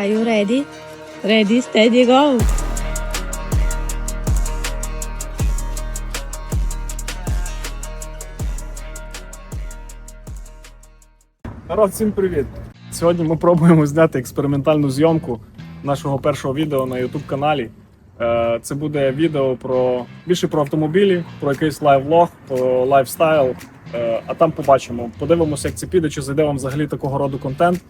Are you ready? Ready, steady, go. Народ, всім привіт! Сьогодні ми пробуємо зняти експериментальну зйомку нашого першого відео на YouTube каналі. Е, Це буде відео про більше про автомобілі, про якийсь лайв-влог, про лайфстайл. Е, А там побачимо. Подивимося, як це піде, чи зайде вам взагалі такого роду контент.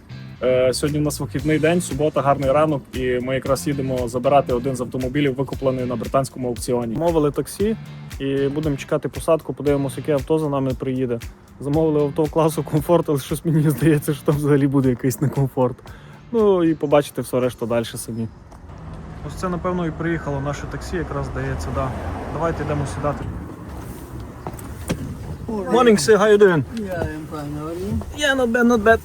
Е, Сьогодні у нас вихідний день, субота, гарний ранок, і ми якраз їдемо забирати один з автомобілів, викуплений на британському аукціоні. Мовили таксі і будемо чекати посадку. Подивимося, яке авто за нами приїде. Замовили авто класу комфорт, але щось мені здається, що там взагалі буде якийсь некомфорт. Ну і побачите все решта далі самі. Ось це, напевно, і приїхало наше таксі, якраз здається, да. Давайте йдемо сідати. Morning, sir, how you doing? Yeah, I'm fine. How are you? Yeah, not bad, not bad.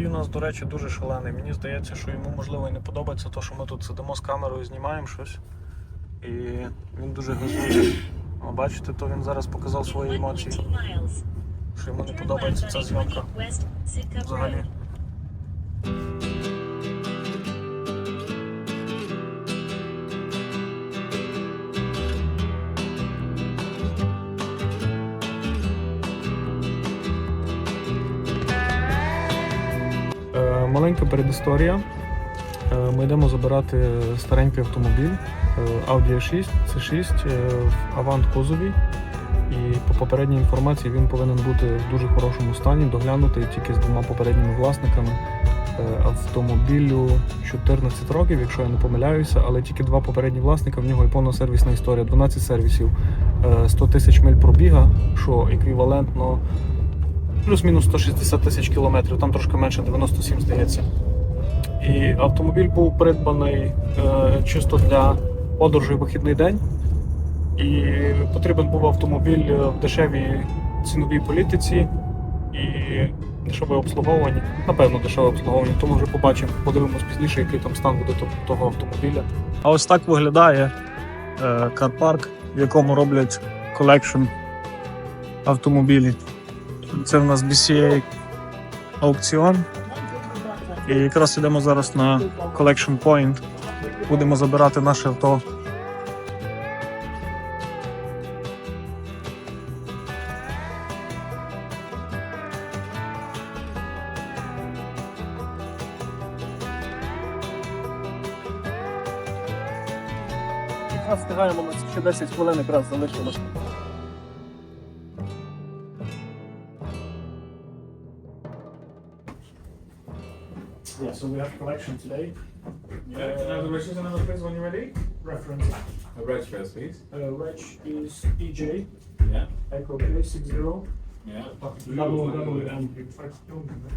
Водій у нас, до речі, дуже шалений. Мені здається, що йому можливо і не подобається те, що ми тут сидимо з камерою, знімаємо щось. І він дуже газує. А бачите, то він зараз показав свої емоції, що йому не подобається ця зйомка взагалі. Маленька передісторія. Е, Ми йдемо забирати старенький автомобіль е, Audi A6, C6 е, в Avant кузові. І по попередній інформації він повинен бути в дуже хорошому стані, доглянутий тільки з двома попередніми власниками. Автомобілю 14 років, якщо я не помиляюся, але тільки два попередні власника, в нього і повна сервісна історія, 12 сервісів, е, 100 тисяч миль пробіга, що еквівалентно плюс-мінус 160 тисяч кілометрів, там трошки менше 97, здається. І автомобіль був придбаний е, чисто для подорожі вихідний день. І потрібен був автомобіль е, в дешевій ціновій політиці і дешеве обслуговування. Напевно, дешеве обслуговування, тому вже побачимо, подивимось пізніше, який там стан буде того автомобіля. А ось так виглядає е, карпарк, в якому роблять колекшн автомобілів. Це в нас BCA аукціон. І якраз йдемо зараз на Collection Point. Будемо забирати наше авто. Встигаємо, ще 10 хвилин якраз залишилось. So we have collection today. Yeah. Uh, the registration number, please, when you're ready. Reference. A reg first, please. Uh, reg is EJ Yeah. Echo K six zero Yeah. double double M.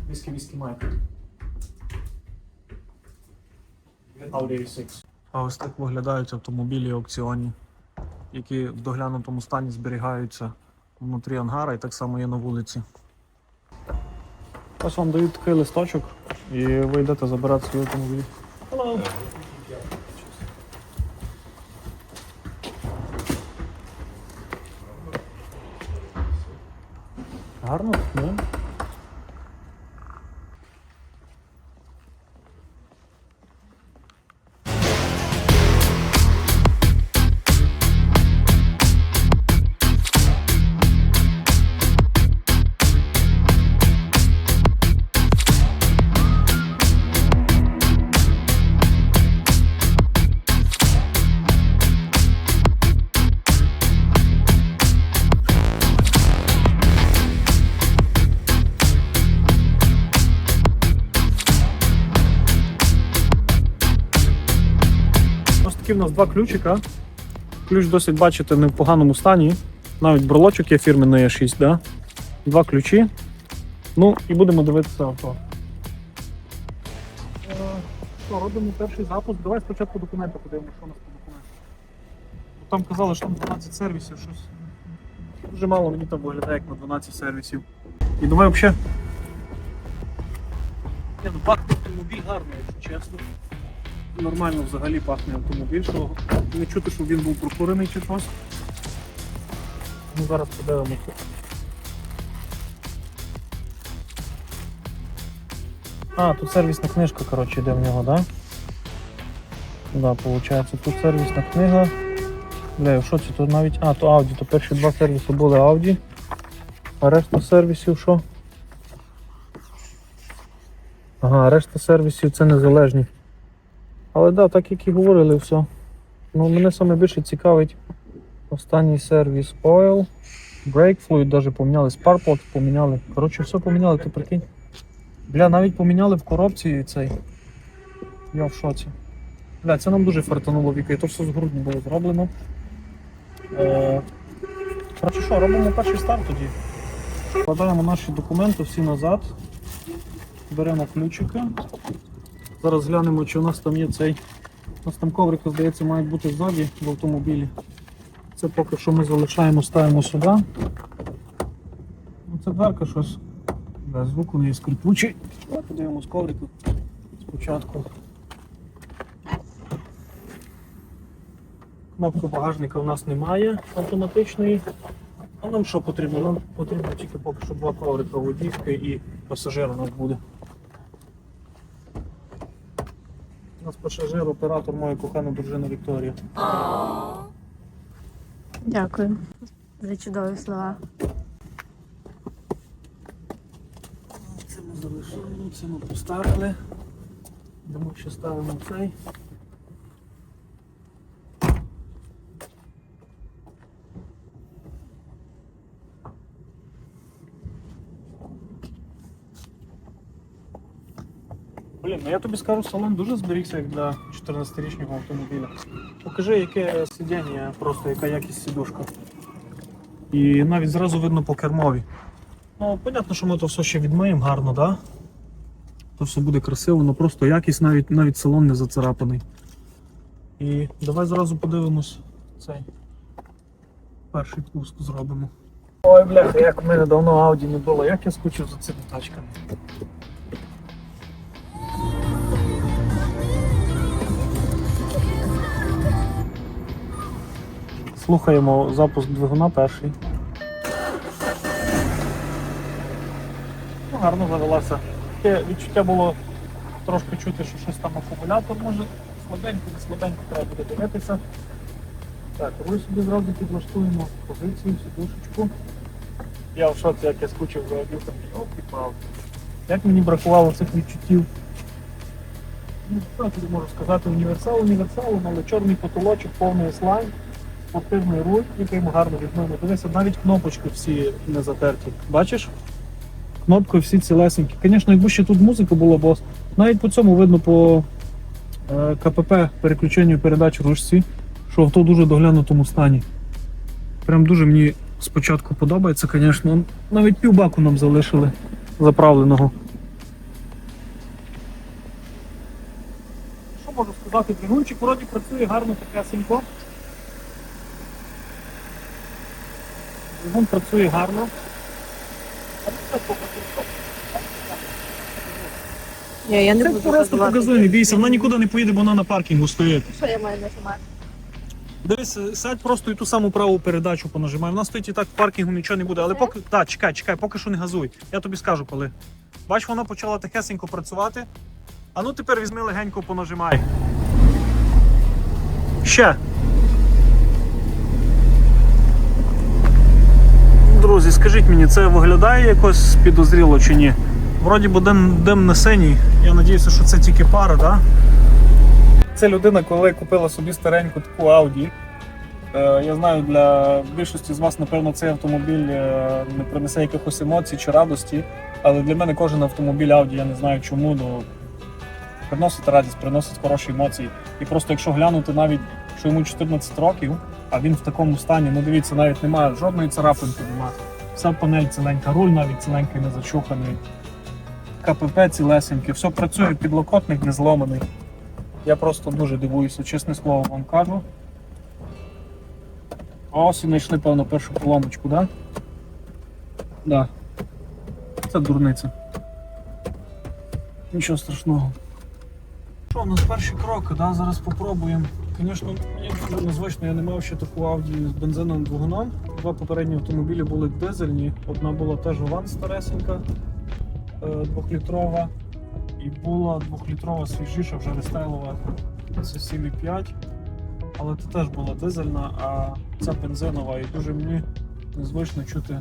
Whiskey Whiskey Mike. Audi 6 А ось так виглядають автомобілі аукціоні, які в доглянутому стані зберігаються внутрі ангара і так само є на вулиці. Ось вам дають такий листочок і ви йдете забирати свій автомобіль. Такі в нас два ключика. Ключ досить бачите не в поганому стані. Навіть брелочок є фірменний А6, да? Два ключі. Ну і будемо дивитися авто. Е, Що, робимо перший запуск. Давай спочатку документи подивимося, що у нас по документах. Там казали, що там 12 сервісів, щось. Дуже мало мені там виглядає, як на 12 сервісів. І давай взагалі. Ні, ну автомобіль гарний, якщо чесно. Нормально взагалі пахне автомобіль, що не чути, щоб він був прокурений чи щось. Ну, зараз подивимося. А, тут сервісна книжка, коротше, йде в нього, так? Да? Да, виходить, тут сервісна книга. Бля, що це тут навіть. А, то Audi, то перші два сервіси були Audi. А решта сервісів що? Ага, решта сервісів це незалежні. Але так, да, так як і говорили, все. Ну, мене саме більше цікавить останній сервіс Oil. Brake fluid навіть поміняли, Sparkplug поміняли. Коротше, все поміняли, ти прикинь. Бля, навіть поміняли в коробці цей. Я в шоці. Бля, це нам дуже фартануло Віка, і то все з грудня було зроблено. Е, Коротше що, робимо перший старт тоді. Вкладаємо наші документи всі назад. Беремо ключика. Зараз глянемо, чи у нас там є цей. У нас там коврики, здається, мають бути ззаді в автомобілі. Це поки що ми залишаємо, ставимо сюди. Ну, Це дверка щось. Бля, звук у неї скрипучий. Давай подивимось коврику спочатку. Кнопки багажника у нас немає автоматичної. А нам що потрібно? Нам потрібно тільки поки що два коврика водійської і пасажир у нас буде. У нас пасажир, оператор моя кохана дружина Вікторія. Дякую за чудові слова. Це ми залишили, це ми поставили. Думаю, ще ставимо цей. Ну я тобі скажу, салон дуже зберігся як для 14-річного автомобіля. Покажи, яке сидіння, просто яка якість сідушка. І навіть зразу видно по кермові. Ну, понятно, що ми то все ще відмиємо гарно, да? То все буде красиво, але просто якість навіть, навіть салон не зацарапаний. І давай зразу подивимось цей перший пуск зробимо. Ой, бляха, як в мене давно Ауді не було, як я скучив за цими тачками. Слухаємо запуск двигуна перший. Ну, гарно завелася. Таке відчуття було трошки чути, що щось там акумулятор може слабенько, не слабенько треба буде дивитися. Так, руль собі зразу підлаштуємо позицію, сідушечку. Я в шоці, як я скучив за об'єктом. Як мені бракувало цих відчуттів. Ну, що тобі можу сказати, універсал універсалом, але чорний потолочок, повний слайм, спортивний руль, який йому гарно відмили. Дивися, навіть кнопочки всі не затерті. Бачиш? Кнопки всі цілесенькі. Звісно, якби ще тут музика була, бо навіть по цьому видно по е, КПП переключенню передач ручці, що авто дуже доглянутому стані. Прям дуже мені спочатку подобається, звісно. Навіть півбаку нам залишили заправленого. Що можу сказати? Двигунчик вроді працює гарно такесенько. Двигун працює гарно. Ні, я не Це буду просто показує, не бійся, вона нікуди не поїде, бо вона на паркінгу стоїть. Що я маю нажимати? Дивись, сядь просто і ту саму праву передачу понажимай. Вона стоїть і так в паркінгу нічого не буде. Але поки. Так, чекай, чекай, поки що не газуй. Я тобі скажу коли. Бач, вона почала тихесенько працювати. А ну тепер візьми легенько понажимай. Ще. Друзі, скажіть мені, це виглядає якось підозріло чи ні? Вроді би дим, дим не синій. Я сподіваюся, що це тільки пара? Да? Це людина, коли купила собі стареньку таку Audi. Е, Я знаю, для більшості з вас, напевно, цей автомобіль е, не принесе якихось емоцій чи радості. Але для мене кожен автомобіль Audi, я не знаю чому, ну, приносить радість, приносить хороші емоції. І просто якщо глянути навіть, що йому 14 років, а він в такому стані, ну дивіться, навіть немає жодної царапинки, немає. Вся панель ціленька, руль навіть ціленький, не зачуханий. КПП цілесеньке, все працює, підлокотник не зломаний. Я просто дуже дивуюся, чесне слово вам кажу. Ось і знайшли, певно, першу поломочку, так? Да? Да. Це дурниця. Нічого страшного. Що, у нас перші кроки, да? зараз попробуємо. Звісно, мені дуже незвично, я не мав ще таку Audi з бензиновим двигуном. Два попередні автомобілі були дизельні. Одна була теж Ван старесенька, е, двохлітрова. І була двохлітрова свіжіша, вже рестайлова. Це 7,5. Але це теж була дизельна, а ця бензинова. І дуже мені незвично чути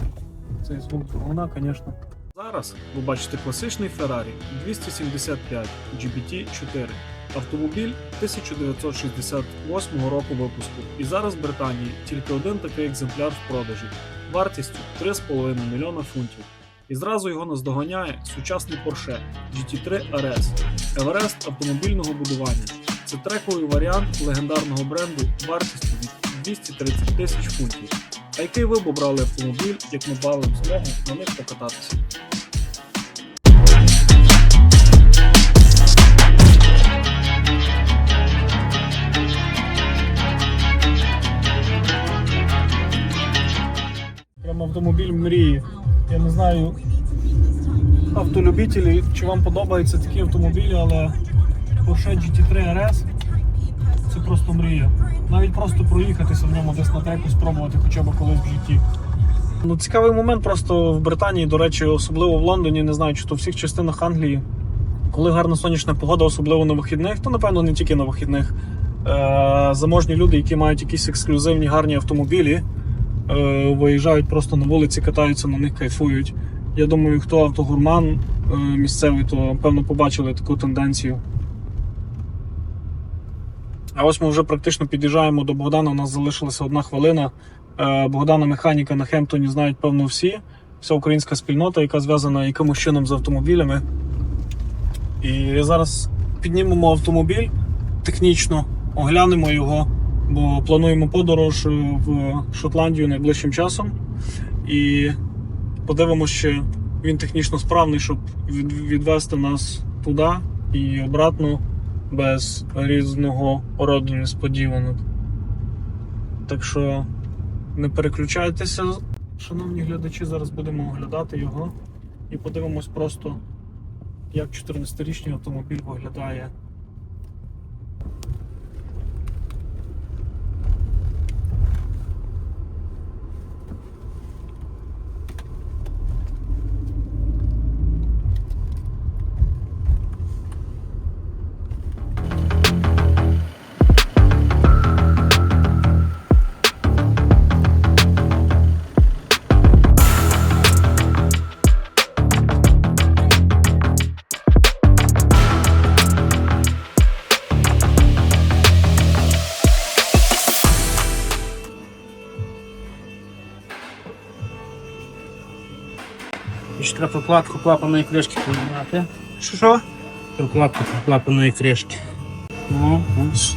цей звук двигуна, звісно. Зараз ви бачите класичний Ferrari 275 GBT4. Автомобіль 1968 року випуску. І зараз в Британії тільки один такий екземпляр в продажі вартістю 3,5 мільйона фунтів. І зразу його наздоганяє сучасний Porsche GT3 RS Еверест автомобільного будування. Це трековий варіант легендарного бренду вартістю від 230 тисяч фунтів. А який ви б обрали автомобіль, як ми мали змогу на них покататися? Автомобіль мрії. Я не знаю, автолюбителі, чи вам подобаються такі автомобілі, але Porsche GT3 RS це просто мрія. Навіть просто проїхатися в ньому десь на треку, спробувати хоча б колись в житті. Ну, цікавий момент просто в Британії, до речі, особливо в Лондоні, не знаю, чи то в всіх частинах Англії, коли гарна сонячна погода, особливо на вихідних, то напевно не тільки на вихідних. Е- заможні люди, які мають якісь ексклюзивні гарні автомобілі, виїжджають просто на вулиці, катаються на них, кайфують. Я думаю, хто автогурман е, місцевий, то певно побачили таку тенденцію. А ось ми вже практично під'їжджаємо до Богдана. У нас залишилася одна хвилина. Е, Богдана механіка на Хемптоні знають, певно, всі. Вся українська спільнота, яка зв'язана якимось чином з автомобілями. І зараз піднімемо автомобіль технічно, оглянемо його, бо плануємо подорож е, в Шотландію найближчим часом. І подивимося, чи він технічно справний, щоб від- відвести нас туди і обратно без різного роду несподіванок. Так що не переключайтеся, шановні глядачі, зараз будемо оглядати його і подивимось просто, як 14-річний автомобіль виглядає. Прокладку клапаної кришки поміняти. Що що? Прокладку клапаної кришки. Ну, ось.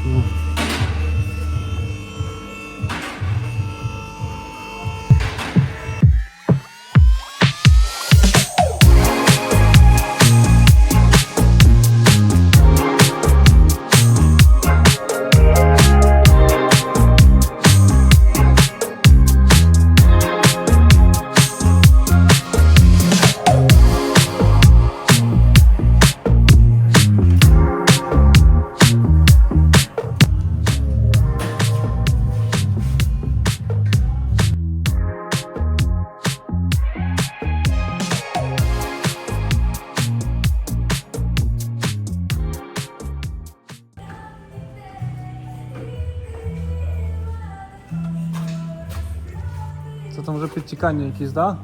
Підтікання якісь, так? Да?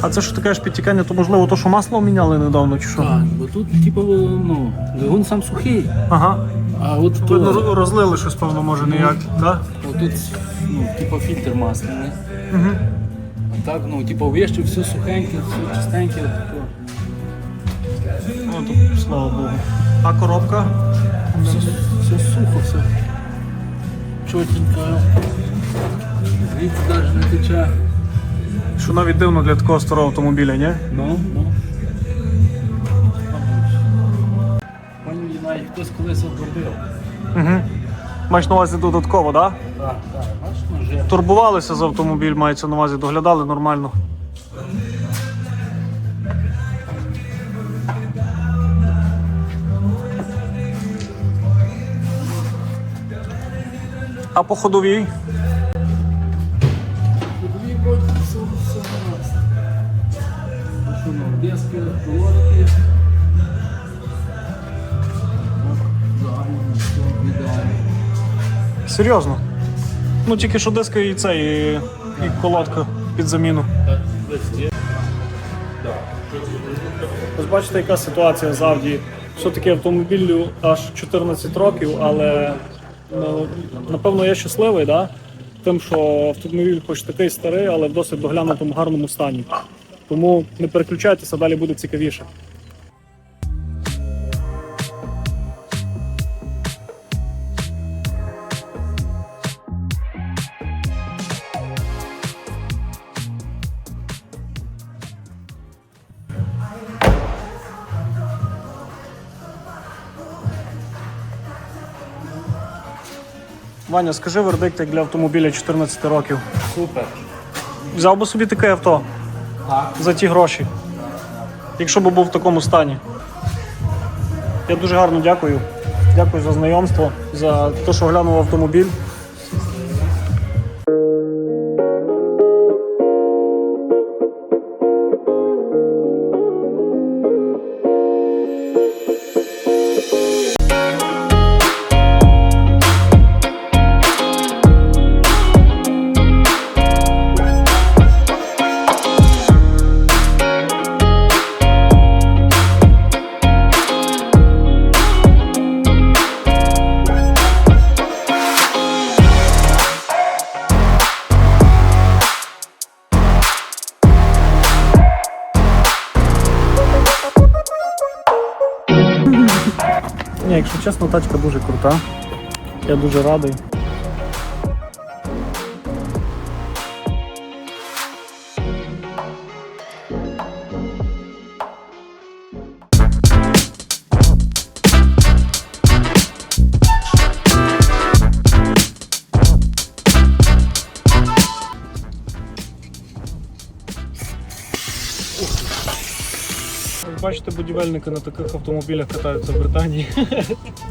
А це що таке ж підтікання, то можливо то, що масло міняли недавно, чи що? Так, бо тут, типу, ну, двигун сам сухий, Ага. а от то, ро- розлили щось, певно, може ніяк, так? отут, ну, типу, фільтр масляний. Угу. А так, ну, типу, вище все сухеньке, все чистеньке. Тако. Ну, тут, слава Богу. А коробка? Все, все сухо, все чотенько. Звідси навіть не тече. Що навіть дивно для такого старого автомобіля, ні? Ну, ну. Пані навіть хтось колись обробив. Угу. Маєш на увазі додатково, так? Да? Так, так. Турбувалися за автомобіль, мається на увазі, доглядали нормально. А по ходовій? Ходові вроді все, все гаразд. Що нам, диски, колодки. Гарно, все, ідеально. Серйозно. Ну тільки що диски і цей, і, і колодка під заміну. Ось бачите, яка ситуація з. Все-таки автомобілю аж 14 років, але напевно я щасливий, да? тим, що автомобіль хоч такий старий, але в досить доглянутому гарному стані. Тому не переключайтеся, далі буде цікавіше. Ваня, скажи вердикт як для автомобіля 14 років. Супер. Взяв би собі таке авто Так. за ті гроші, якщо б був в такому стані. Я дуже гарно дякую. Дякую за знайомство, за те, що глянув автомобіль. Чесно, тачка дуже крута. Я дуже радий. Бачите, будівельники на таких автомобілях катаються в Британії.